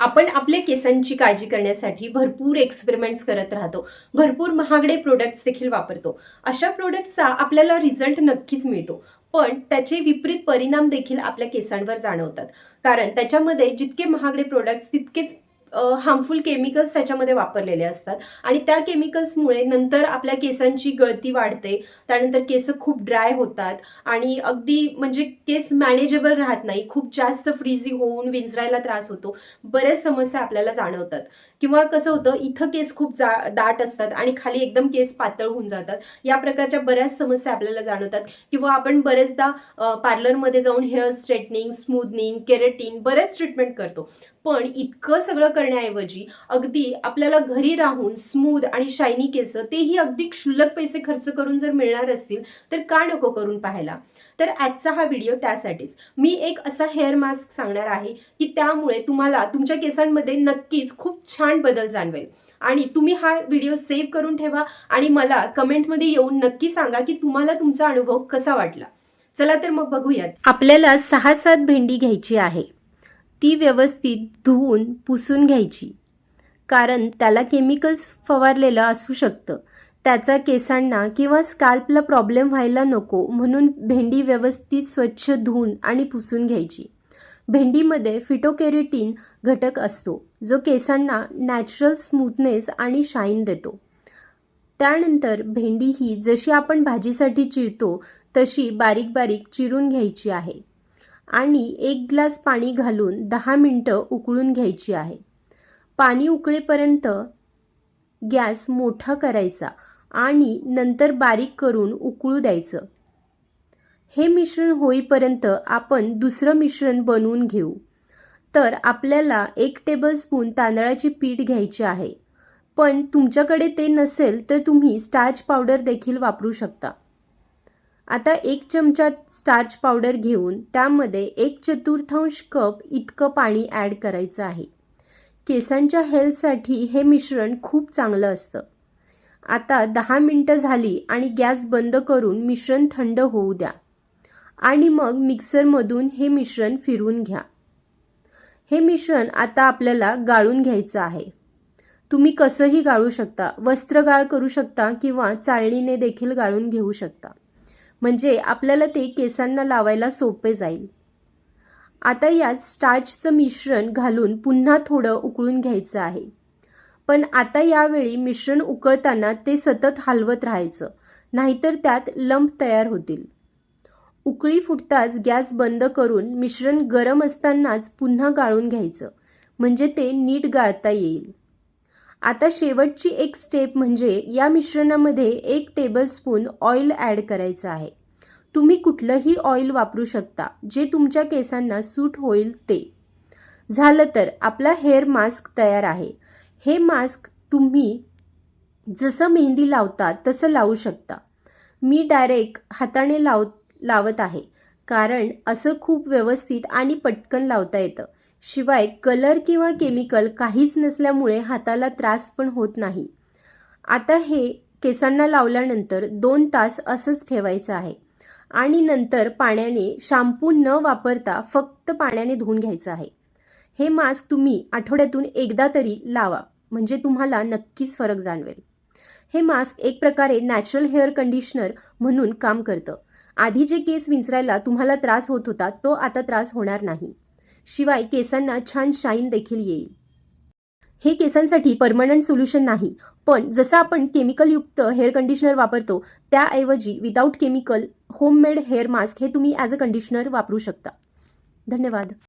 आपण आपल्या केसांची काळजी करण्यासाठी भरपूर एक्सपेरिमेंट्स करत राहतो. भरपूर महागडे प्रोडक्ट्स देखील वापरतो. अशा प्रोडक्टचा आपल्याला रिझल्ट नक्कीच मिळतो. पण त्याचे विपरीत परिणाम देखील आपल्या केसांवर जाणवतात. कारण त्याच्यामध्ये जितके महागडे प्रोडक्ट्स तितकेच हार्मफुल केमिकल्स त्याच्यामध्ये वापरलेले असतात. आणि त्या केमिकल्समुळे नंतर आपल्या केसांची गळती वाढते. त्यानंतर केस खूप ड्राय होतात. आणि अगदी म्हणजे केस मॅनेजेबल राहत नाही. खूप जास्त फ्रीझी होऊन विंचरायला त्रास होतो. बऱ्याच समस्या आपल्याला जाणवतात. किंवा कसं होतं इथं केस खूप जा दाट असतात आणि खाली एकदम केस पातळ होऊन जातात. या प्रकारच्या बऱ्याच समस्या आपल्याला जाणवतात. किंवा आपण बरेचदा पार्लरमध्ये जाऊन हेअर स्ट्रेटनिंग स्मूदनिंग केरेटिंग बरेच ट्रीटमेंट करतो. पण इतकं सगळं करण्याऐवजी अगदी आपल्याला घरी राहून स्मूथ आणि शायनी केस तेही अगदी क्षुल्लक पैसे खर्च करून जर मिळणार असतील तर का नको करून पाहायला? तर आजचा हा व्हिडिओ त्यासाठीच. मी एक असा हेअर मास्क सांगणार आहे की त्यामुळे तुम्हाला तुमच्या केसांमध्ये नक्कीच खूप छान बदल जाणवेल. आणि तुम्ही हा व्हिडिओ सेव्ह करून ठेवा आणि मला कमेंटमध्ये येऊन नक्की सांगा की तुम्हाला तुमचा अनुभव कसा वाटला. चला तर मग बघूयात. आपल्याला सहा सात भेंडी घ्यायची आहे. ती व्यवस्थित धुवून पुसून घ्यायची. कारण त्याला केमिकल्स फवारलेलं असू शकतं. त्याचा केसांना किंवा स्काल्पला प्रॉब्लेम व्हायला नको म्हणून भेंडी व्यवस्थित स्वच्छ धुवून आणि पुसून घ्यायची. भेंडीमध्ये फिटोकेरिटीन घटक असतो जो केसांना नॅचरल स्मूथनेस आणि शाईन देतो. त्यानंतर भेंडी ही जशी आपण भाजीसाठी चिरतो तशी बारीक बारीक चिरून घ्यायची आहे. आणि एक ग्लास पाणी घालून दहा मिनटं उकळून घ्यायची आहे. पाणी उकळेपर्यंत गॅस मोठा करायचा आणि नंतर बारीक करून उकळू द्यायचं. हे मिश्रण होईपर्यंत आपण दुसरं मिश्रण बनवून घेऊ. तर आपल्याला एक टेबलस्पून तांदळाची पीठ घ्यायची आहे. पण तुमच्याकडे ते नसेल तर तुम्ही स्टार्च पावडर देखील वापरू शकता. आता एक चमचा स्टार्च पावडर घेऊन त्यामध्ये एक चतुर्थांश कप इतकं पाणी ॲड करायचं आहे. केसांच्या हेल्थसाठी हे मिश्रण खूप चांगलं असतं. आता दहा मिनटं झाली आणि गॅस बंद करून मिश्रण थंड होऊ द्या. आणि मग मिक्सरमधून हे मिश्रण फिरवून घ्या. हे मिश्रण आता आपल्याला गाळून घ्यायचं आहे. तुम्ही कसंही गाळू शकता वस्त्रगाळ करू शकता किंवा चाळणीने देखील गाळून घेऊ शकता. म्हणजे आपल्याला ते केसांना लावायला सोपे जाईल. आता यात स्टार्चचं मिश्रण घालून पुन्हा थोडं उकळून घ्यायचं आहे. पण आता यावेळी मिश्रण उकळताना ते सतत हलवत राहायचं नाहीतर त्यात लंप तयार होतील. उकळी फुटताच गॅस बंद करून मिश्रण गरम असतानाच पुन्हा गाळून घ्यायचं म्हणजे ते नीट गाळता येईल. आता शेवटची एक स्टेप म्हणजे या मिश्रणामध्ये एक टेबलस्पून ऑइल ॲड करायचं आहे. तुम्ही कुठलंही ऑइल वापरू शकता जे तुमच्या केसांना सूट होईल ते. झालं तर आपला हेअर मास्क तयार आहे. हे मास्क तुम्ही जसं मेहंदी लावता तसं लावू शकता. मी डायरेक्ट हाताने लाव लावत आहे. कारण असं खूप व्यवस्थित आणि पटकन लावता येतं. शिवाय कलर किंवा केमिकल काहीच नसल्यामुळे हाताला त्रास पण होत नाही. आता हे केसांना लावल्यानंतर दोन तास असंच ठेवायचं आहे. आणि नंतर पाण्याने शॅम्पू न वापरता फक्त पाण्याने धुवून घ्यायचं आहे. हे मास्क तुम्ही आठवड्यातून एकदा तरी लावा म्हणजे तुम्हाला नक्कीच फरक जाणवेल. हे मास्क एक प्रकारे नॅचरल हेअर कंडिशनर म्हणून काम करतं. आधी जे केस विंचरायला तुम्हाला त्रास होत होता तो आता त्रास होणार नाही. शिवाय केसांना छान शाईन देखील येईल. हे केसांसाठी परमनंट सोल्युशन नाही पण जसं आपण केमिकलयुक्त हेअर कंडिशनर वापरतो त्याऐवजी without chemical homemade hair mask हे तुम्ही ॲज अ कंडिशनर वापरू शकता. धन्यवाद.